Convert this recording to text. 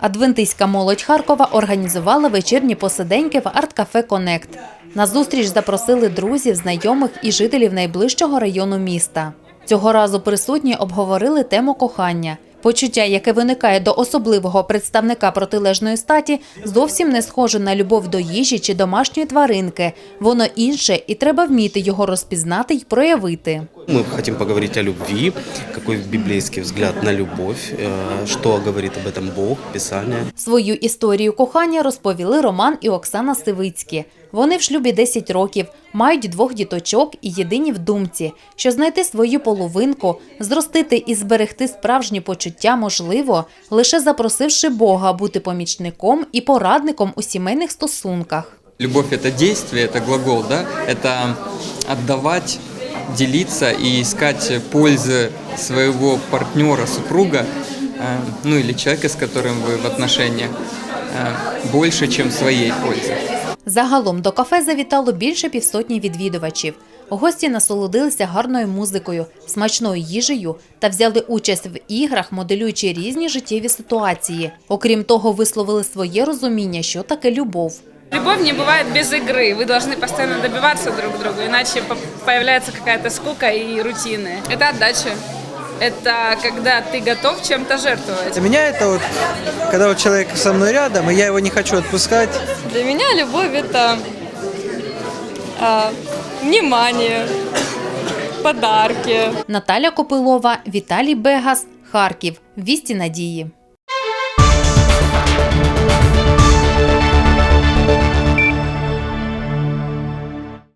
Адвентистська молодь Харкова організувала вечірні посиденьки в арт-кафе Конект. На зустріч запросили друзів, знайомих і жителів найближчого району міста. Цього разу присутні обговорили тему кохання. Почуття, яке виникає до особливого представника протилежної статі, зовсім не схоже на любов до їжі чи домашньої тваринки. Воно інше, і треба вміти його розпізнати й проявити. Мы хотим поговорить о любви, какой библейский взгляд на любовь, э, что говорит об этом Бог, Писание. Свою історію кохання розповіли Роман і Оксана Сивицькі. Вони в шлюбі 10 років, мають двох діточок і єдині в думці, що знайти свою половинку, зростити і зберегти справжні почуття можливо, лише запросивши Бога бути помічником і порадником у сімейних стосунках. Любовь – это действие, это глагол, да? Это отдавать, делиться и искать пользы своего партнера, супруга, э, ну или человека, с которым вы в отношениях, э, больше, чем своей пользы. Загалом до кафе завітало більше півсотні відвідувачів. Гості насолодилися гарною музикою, смачною їжею та взяли участь в іграх, моделюючи різні життєві ситуації. Окрім того, висловили своє розуміння, що таке любов. Любовь не бывает без игры. Вы должны постоянно добиваться друг друга, иначе по- появляется какая-то скука и рутины. Это отдача. Это когда ты готов чем-то жертвовать. Для меня это вот, когда вот человек со мной рядом, и я его не хочу отпускать. Для меня любовь это а, внимание, подарки. Наталя Копилова, Віталій Бегас, Харків. Вісті надії.